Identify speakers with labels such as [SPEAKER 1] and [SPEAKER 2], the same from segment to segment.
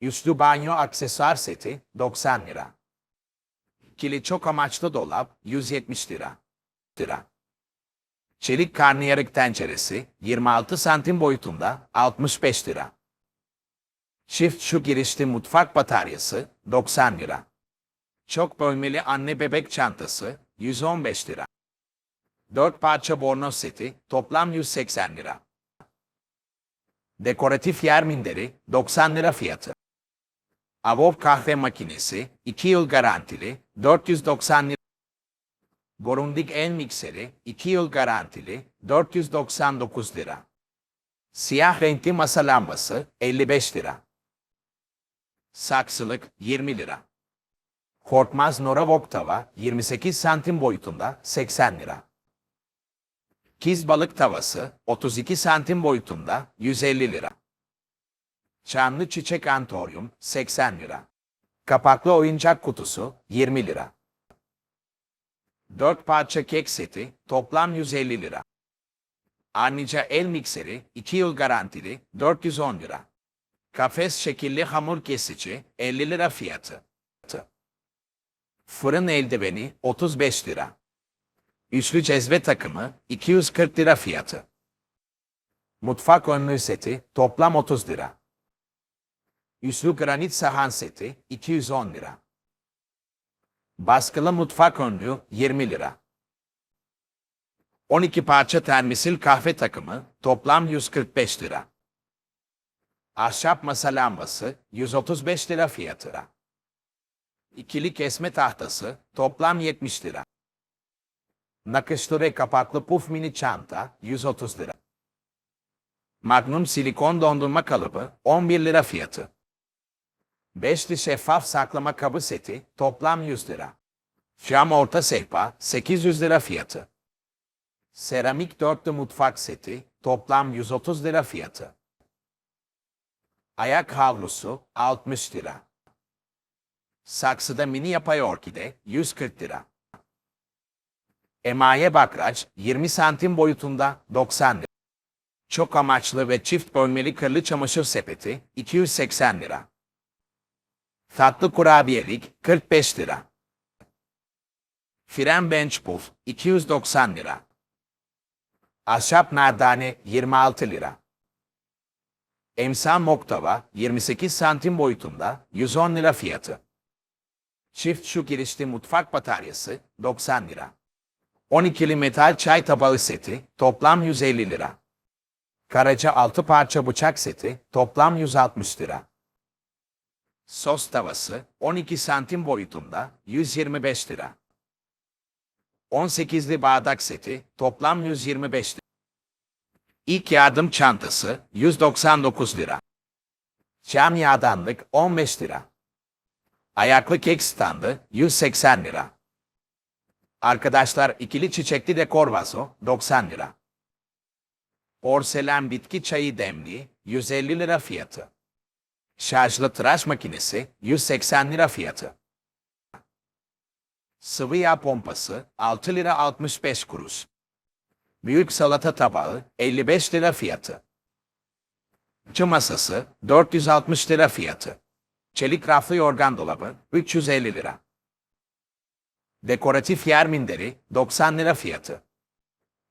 [SPEAKER 1] Üstü banyo aksesuar seti 90 lira. Kili çok amaçlı dolap 170 lira. lira. Çelik karnıyarık tenceresi 26 santim boyutunda 65 lira. Çift şu girişli mutfak bataryası 90 lira. Çok bölmeli anne bebek çantası 115 lira. 4 parça bornoz seti toplam 180 lira. Dekoratif yer minderi 90 lira fiyatı. Avov kahve makinesi 2 yıl garantili 490 lira. Gorundik el mikseri 2 yıl garantili 499 lira. Siyah renkli masa lambası 55 lira. Saksılık 20 lira. Korkmaz Nora Wok tava 28 santim boyutunda 80 lira. Kiz balık tavası 32 santim boyutunda 150 lira. Çamlı çiçek antoryum 80 lira. Kapaklı oyuncak kutusu 20 lira. 4 parça kek seti toplam 150 lira. Arnica el mikseri 2 yıl garantili 410 lira. Kafes şekilli hamur kesici 50 lira fiyatı. Fırın eldiveni 35 lira. Üçlü cezve takımı 240 lira fiyatı. Mutfak önlüğü seti toplam 30 lira. Üçlü granit sahan seti 210 lira. Baskılı mutfak önlüğü 20 lira. 12 parça termisil kahve takımı toplam 145 lira. Ahşap masa lambası 135 lira fiyatı. İkili kesme tahtası toplam 70 lira. Nakışlı ve kapaklı puf mini çanta 130 lira. Magnum silikon dondurma kalıbı 11 lira fiyatı. Beşli şeffaf saklama kabı seti toplam 100 lira. Cam orta sehpa 800 lira fiyatı. Seramik dörtlü mutfak seti toplam 130 lira fiyatı. Ayak havlusu 60 lira. Saksıda mini yapay orkide 140 lira. Emaye bakraç 20 santim boyutunda 90 lira. Çok amaçlı ve çift bölmeli kırlı çamaşır sepeti 280 lira. Tatlı kurabiyelik 45 lira. Fren bench puff 290 lira. Ahşap nardane 26 lira. Emsal moktava 28 santim boyutunda 110 lira fiyatı. Çift şu girişli mutfak bataryası 90 lira. 12'li metal çay tabağı seti toplam 150 lira. Karaca 6 parça bıçak seti toplam 160 lira. Sos tavası 12 santim boyutunda 125 lira. 18'li bardak seti toplam 125 lira. İlk yardım çantası 199 lira. Cam yağdanlık 15 lira. Ayaklı kek standı 180 lira. Arkadaşlar ikili çiçekli dekor vazo 90 lira. Porselen bitki çayı demliği 150 lira fiyatı. Şarjlı tıraş makinesi 180 lira fiyatı. Sıvı yağ pompası 6 lira 65 kuruş. Büyük salata tabağı 55 lira fiyatı. Çı masası 460 lira fiyatı. Çelik raflı yorgan dolabı 350 lira. Dekoratif yer minderi 90 lira fiyatı.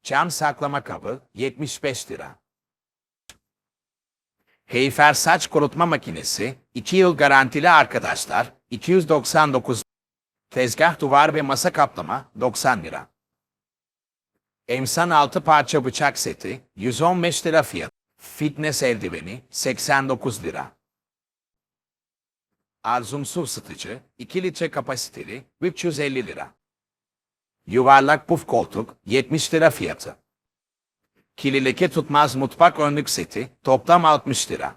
[SPEAKER 1] Cam saklama kabı 75 lira. Heyfer saç kurutma makinesi 2 yıl garantili arkadaşlar 299 Tezgah duvar ve masa kaplama 90 lira. Emsan 6 parça bıçak seti 115 lira fiyat. Fitness eldiveni 89 lira. Arzum su ısıtıcı 2 litre kapasiteli 350 lira. Yuvarlak puf koltuk 70 lira fiyatı. Kili tutmaz mutfak önlük seti toplam 60 lira.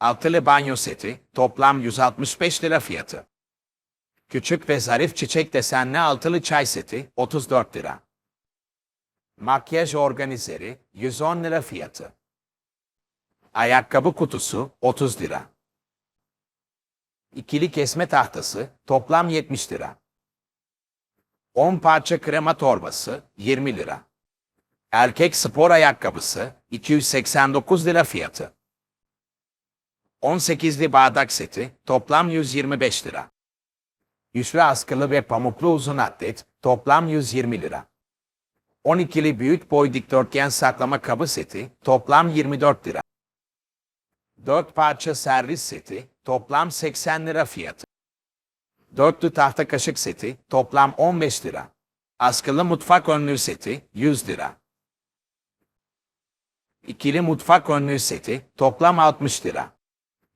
[SPEAKER 1] Altılı banyo seti toplam 165 lira fiyatı. Küçük ve zarif çiçek desenli altılı çay seti 34 lira. Makyaj organizeri 110 lira fiyatı. Ayakkabı kutusu 30 lira. İkili kesme tahtası toplam 70 lira. 10 parça krema torbası 20 lira. Erkek spor ayakkabısı 289 lira fiyatı. 18'li bardak seti toplam 125 lira. Üçlü askılı ve pamuklu uzun atlet toplam 120 lira. 12'li büyük boy dikdörtgen saklama kabı seti toplam 24 lira. 4 parça servis seti toplam 80 lira fiyatı. Dörtlü tahta kaşık seti toplam 15 lira. Askılı mutfak önlüğü seti 100 lira. İkili mutfak önlüğü seti toplam 60 lira.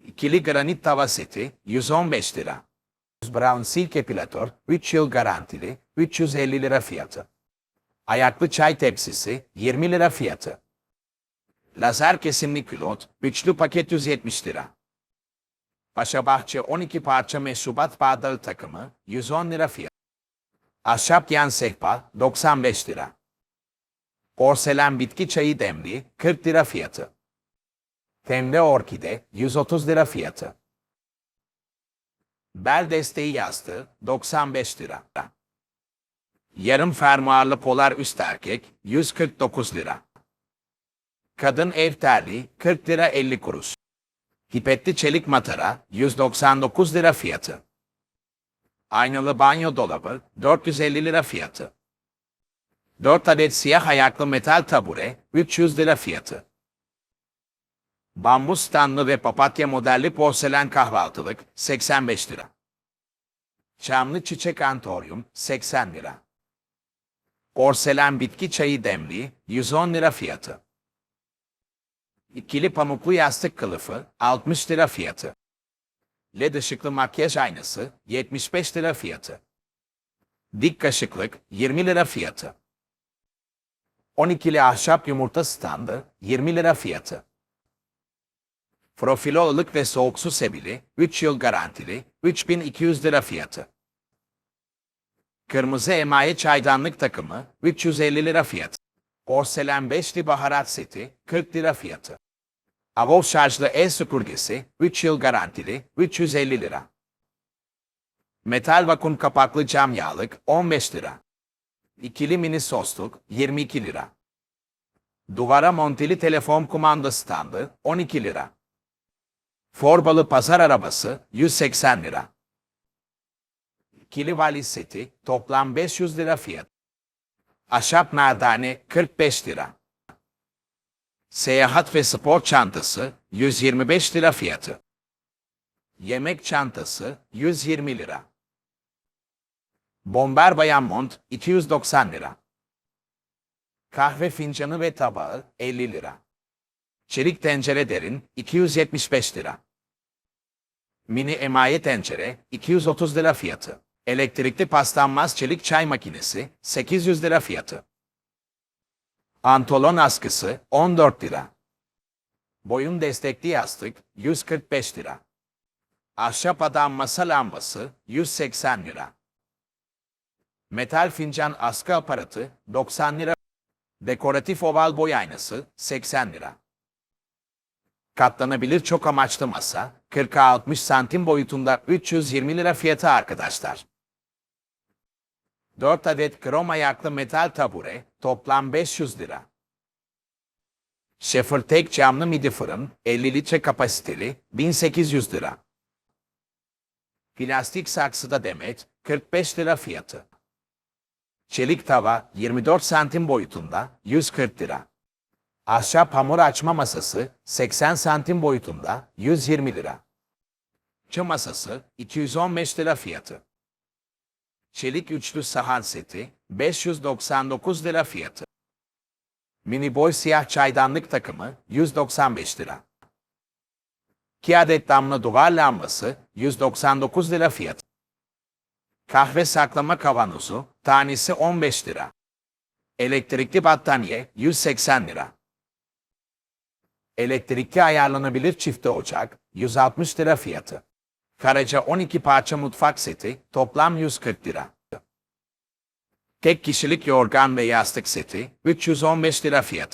[SPEAKER 1] İkili granit tava seti 115 lira. Brown Silk Epilator 3 yıl garantili 350 lira fiyatı. Ayaklı çay tepsisi 20 lira fiyatı. Lazer kesimli külot üçlü paket 170 lira. Paşabahçe 12 parça meşrubat bardağı takımı 110 lira fiyat. Ahşap yan sehpa 95 lira. Porselen bitki çayı demli 40 lira fiyatı. Temli orkide 130 lira fiyatı. Bel desteği yastığı 95 lira. Yarım fermuarlı polar üst erkek 149 lira. Kadın ev terliği 40 lira 50 kuruş. Pipetli çelik matara 199 lira fiyatı. Aynalı banyo dolabı 450 lira fiyatı. 4 adet siyah ayaklı metal tabure 300 lira fiyatı. Bambu standlı ve papatya modelli porselen kahvaltılık 85 lira. Çamlı çiçek antoryum 80 lira. Porselen bitki çayı demliği 110 lira fiyatı. İkili pamuklu yastık kılıfı 60 lira fiyatı. LED ışıklı makyaj aynası 75 lira fiyatı. Dik kaşıklık 20 lira fiyatı. 12'li ahşap yumurta standı 20 lira fiyatı. Profilo ılık ve soğuk su sebili 3 yıl garantili 3200 lira fiyatı. Kırmızı emaye çaydanlık takımı 350 lira fiyatı. Porselen beşli baharat seti 40 lira fiyatı. Avol şarjlı el süpürgesi 3 yıl garantili 350 lira. Metal vakum kapaklı cam yağlık 15 lira. İkili mini sosluk 22 lira. Duvara monteli telefon kumanda standı 12 lira. Forbalı pazar arabası 180 lira. İkili valiz seti toplam 500 lira fiyat. Ahşap nardane 45 lira. Seyahat ve spor çantası 125 lira fiyatı. Yemek çantası 120 lira. Bomber bayan mont 290 lira. Kahve fincanı ve tabağı 50 lira. Çelik tencere derin 275 lira. Mini emaye tencere 230 lira fiyatı. Elektrikli paslanmaz çelik çay makinesi 800 lira fiyatı. Antolon askısı 14 lira. Boyun destekli yastık 145 lira. Ahşap adam masa lambası 180 lira. Metal fincan askı aparatı 90 lira. Dekoratif oval boy aynası 80 lira. Katlanabilir çok amaçlı masa 40'a 60 santim boyutunda 320 lira fiyatı arkadaşlar. 4 adet krom ayaklı metal tabure toplam 500 lira. Şefir tek camlı midi fırın 50 litre kapasiteli 1800 lira. Plastik saksıda demet 45 lira fiyatı. Çelik tava 24 santim boyutunda 140 lira. Ahşap hamur açma masası 80 santim boyutunda 120 lira. Çı masası 215 lira fiyatı. Çelik üçlü sahan seti 599 lira fiyatı. Mini boy siyah çaydanlık takımı 195 lira. 2 adet damla duvar lambası 199 lira fiyatı. Kahve saklama kavanozu tanesi 15 lira. Elektrikli battaniye 180 lira. Elektrikli ayarlanabilir çifte ocak 160 lira fiyatı. Karaca 12 parça mutfak seti toplam 140 lira. Tek kişilik yorgan ve yastık seti 315 lira fiyat.